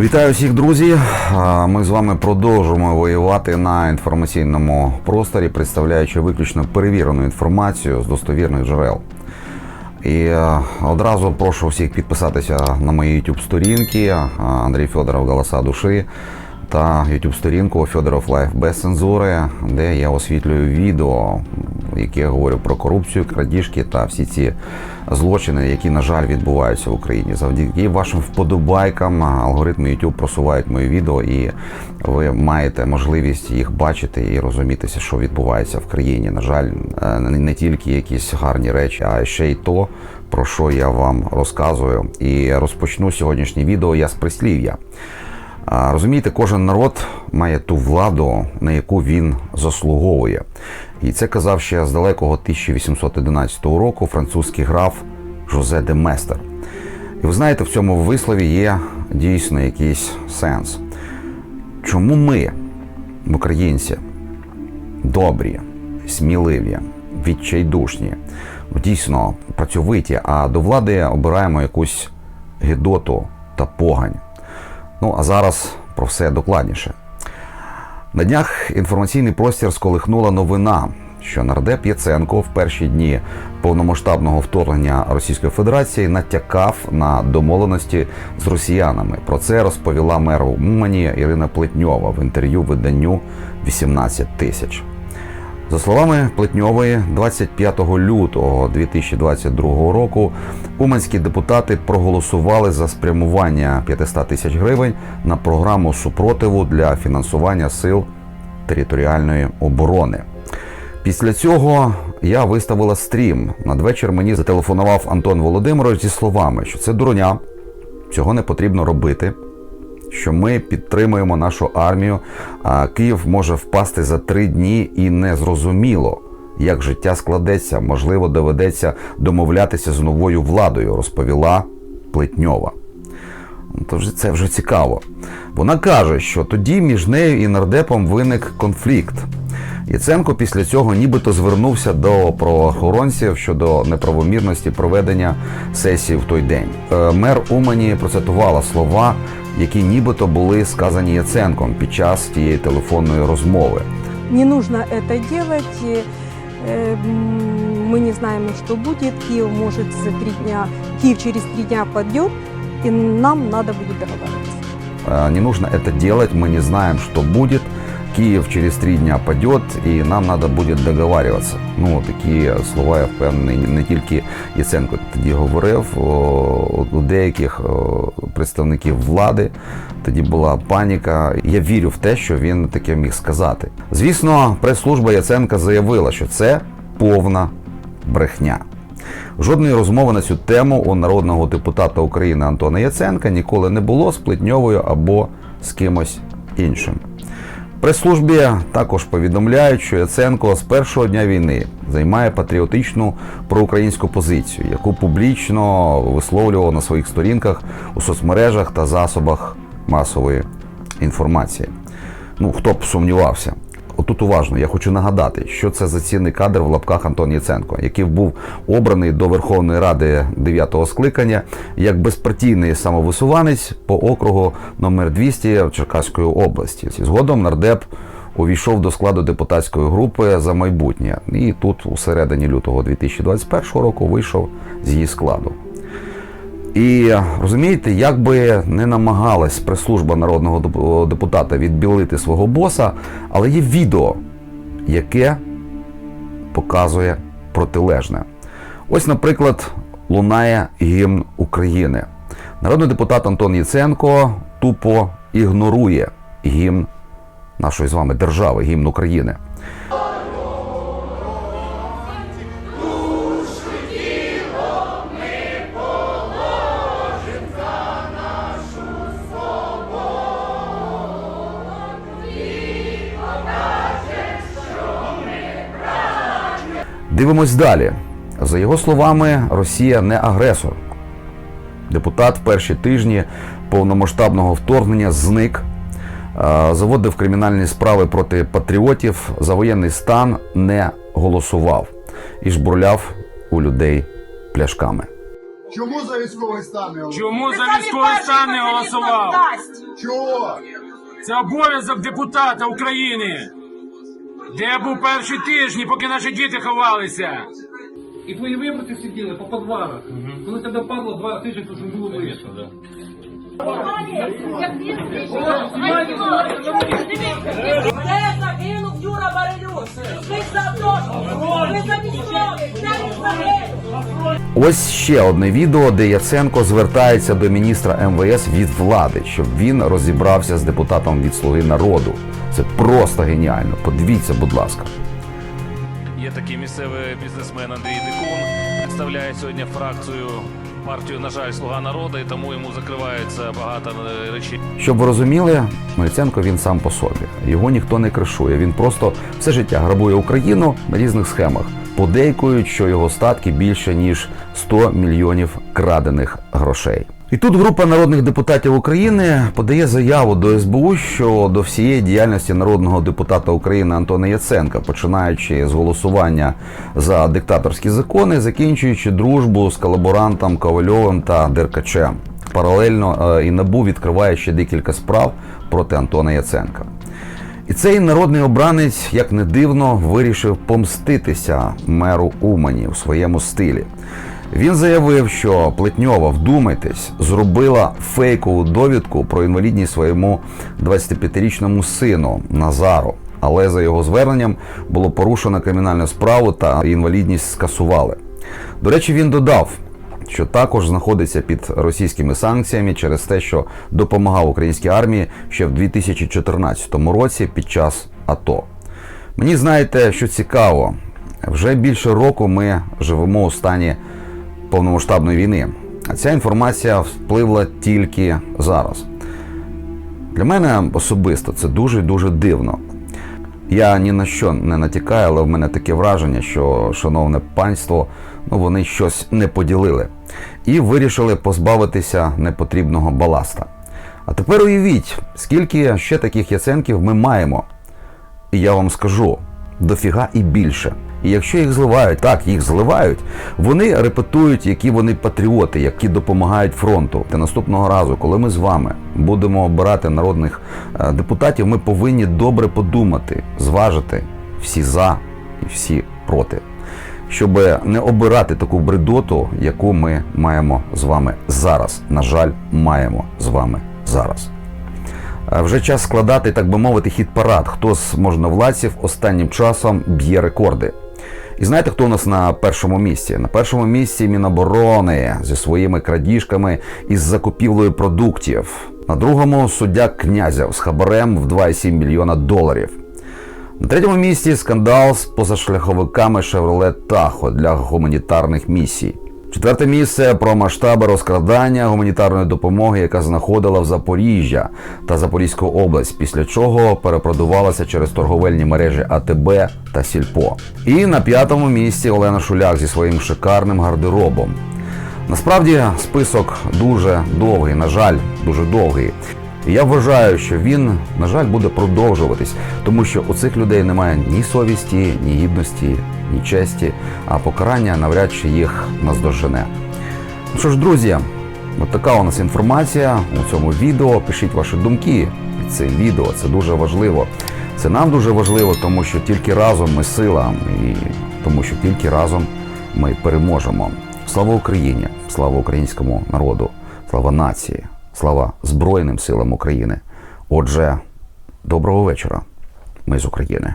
Вітаю всіх, друзі! Ми з вами продовжуємо воювати на інформаційному просторі, представляючи виключно перевірену інформацію з достовірних джерел. І е, одразу прошу всіх підписатися на мої YouTube сторінки Андрій Федоров Голоса душі та YouTube сторінку Федоров Лайф без цензури, де я освітлюю відео, які я говорю про корупцію, крадіжки та всі ці злочини, які, на жаль, відбуваються в Україні. Завдяки вашим вподобайкам алгоритми YouTube просувають мої відео, і ви маєте можливість їх бачити і розумітися, що відбувається в країні. На жаль, е, не тільки якісь гарні речі, а ще й то, про що я вам розказую. І розпочну сьогоднішнє відео я з прислів'я. Розумієте, кожен народ має ту владу, на яку він заслуговує. І це казав ще з далекого 1811 року французький граф Жозе де Местер. І ви знаєте, в цьому вислові є дійсно якийсь сенс. Чому ми, українці, добрі, сміливі, відчайдушні, дійсно працьовиті, а до влади обираємо якусь гидоту та погань? Ну а зараз про все докладніше. На днях інформаційний простір сколихнула новина, що нардеп Яценко в перші дні повномасштабного вторгнення Російської Федерації натякав на домовленості з росіянами. Про це розповіла мер Умані Ірина Плетньова в інтерв'ю виданню 18 тисяч. За словами Плетньової, 25 лютого 2022 року уманські депутати проголосували за спрямування 500 тисяч гривень на програму супротиву для фінансування сил територіальної оборони. Після цього я виставила стрім. Надвечір мені зателефонував Антон Володимирович зі словами, що це дурня, цього не потрібно робити що ми підтримуємо нашу армію, а Київ може впасти за три дні і не зрозуміло, як життя складеться. Можливо, доведеться домовлятися з новою владою, розповіла Плетньова. Тож це вже цікаво. Вона каже, що тоді між нею і нардепом виник конфлікт. Яценко після цього нібито звернувся до правоохоронців щодо неправомірності проведення сесії в той день. Е, Мер Умані процитувала слова, які нібито були сказані Яценком під час тієї телефонної розмови. Не нужно это делать. э, м, Мы не знаем, что будет. Киев может за три дня, Киев через три дня падет, и нам надо будет договариваться. Э, Не нужно это делать, мы не знаем, что будет. Київ через три дня падет, і нам треба буде договарюватися. Ну такі слова я впевнений, не тільки Яценко тоді говорив. У деяких представників влади тоді була паніка. Я вірю в те, що він таке міг сказати. Звісно, прес-служба Яценка заявила, що це повна брехня. Жодної розмови на цю тему у народного депутата України Антона Яценка ніколи не було з Плетньовою або з кимось іншим. Прес-службі також повідомляють, що Яценко з першого дня війни займає патріотичну проукраїнську позицію, яку публічно висловлював на своїх сторінках у соцмережах та засобах масової інформації. Ну, хто б сумнівався. Отут уважно, я хочу нагадати, що це за цінний кадр в лапках Антон Яценко, який був обраний до Верховної Ради 9-го скликання як безпартійний самовисуванець по округу номер 200 в Черкаської області. Згодом нардеп увійшов до складу депутатської групи за майбутнє, і тут, у середині лютого 2021 року, вийшов з її складу. І розумієте, як би не намагалась прес-служба народного депутата відбілити свого боса, але є відео, яке показує протилежне. Ось, наприклад, лунає гімн України. Народний депутат Антон Яценко тупо ігнорує гімн нашої з вами держави, гімн України. Дивимось далі. За його словами, Росія не агресор. Депутат в перші тижні повномасштабного вторгнення зник, е, заводив кримінальні справи проти патріотів, за воєнний стан не голосував і жбурляв у людей пляшками. Чому за військовий стан не голосував? Чому за військовий стан не голосував? Чого? Це обов'язок депутата України. Де був перші тижні, поки наші діти ховалися? І твої виборці сиділи по подвалах. Коли тебе падло два тижні, то вже було вийшло. Да. Загинув Юра Барилюк? Ви ви? Ось ще одне відео, де Яценко звертається до міністра МВС від влади, щоб він розібрався з депутатом від Слуги народу. Це просто геніально. Подивіться, будь ласка. Є такий місцевий бізнесмен Андрій Дикун, представляє сьогодні фракцію партію, на жаль, Слуга народу, і тому йому закривається багато е, речей. Щоб ви розуміли, Мельценко він сам по собі. Його ніхто не кришує. Він просто все життя грабує Україну на різних схемах. Подейкують, що його статки більше ніж 100 мільйонів крадених грошей. І тут група народних депутатів України подає заяву до СБУ щодо всієї діяльності народного депутата України Антона Яценка, починаючи з голосування за диктаторські закони, закінчуючи дружбу з колаборантом Ковальовим та Деркачем. Паралельно е, і НАБУ відкриває ще декілька справ проти Антона Яценка. І цей народний обранець, як не дивно, вирішив помститися меру Умані у своєму стилі. Він заявив, що Плетньова, вдумайтесь, зробила фейкову довідку про інвалідність своєму 25-річному сину Назару. Але за його зверненням було порушено кримінальну справу та інвалідність скасували. До речі, він додав, що також знаходиться під російськими санкціями через те, що допомагав українській армії ще в 2014 році під час АТО. Мені знаєте, що цікаво, вже більше року ми живемо у стані повномасштабної війни. А ця інформація впливла тільки зараз. Для мене особисто це дуже дуже дивно. Я ні на що не натякаю, але в мене таке враження, що шановне панство, ну вони щось не поділили і вирішили позбавитися непотрібного баласта. А тепер уявіть, скільки ще таких яценків ми маємо. І я вам скажу дофіга і більше. І якщо їх зливають, так їх зливають, вони репетують, які вони патріоти, які допомагають фронту. Та наступного разу, коли ми з вами будемо обирати народних е, депутатів, ми повинні добре подумати, зважити всі за і всі проти, щоб не обирати таку бредоту, яку ми маємо з вами зараз. На жаль, маємо з вами зараз. Вже час складати, так би мовити, хіт-парад. Хто з можновладців останнім часом б'є рекорди. І знаєте, хто у нас на першому місці? На першому місці Міноборони зі своїми крадіжками із закупівлею продуктів. На другому суддя князів з хабарем в 2,7 мільйона доларів. На третьому місці скандал з позашляховиками Chevrolet Tahoe для гуманітарних місій. Четверте місце про масштаби розкрадання гуманітарної допомоги, яка знаходила в Запоріжжя та Запорізьку область, після чого перепродувалася через торговельні мережі АТБ та Сільпо. І на п'ятому місці Олена Шуляк зі своїм шикарним гардеробом. Насправді список дуже довгий, на жаль, дуже довгий. І я вважаю, що він, на жаль, буде продовжуватись, тому що у цих людей немає ні совісті, ні гідності, ні честі, а покарання навряд чи їх наздожене. Ну що ж, друзі, от така у нас інформація у цьому відео. Пишіть ваші думки під цим відео. Це дуже важливо. Це нам дуже важливо, тому що тільки разом ми сила, і тому що тільки разом ми переможемо. Слава Україні! Слава українському народу! Слава нації! Слава Збройним силам України! Отже, доброго вечора. Ми з України.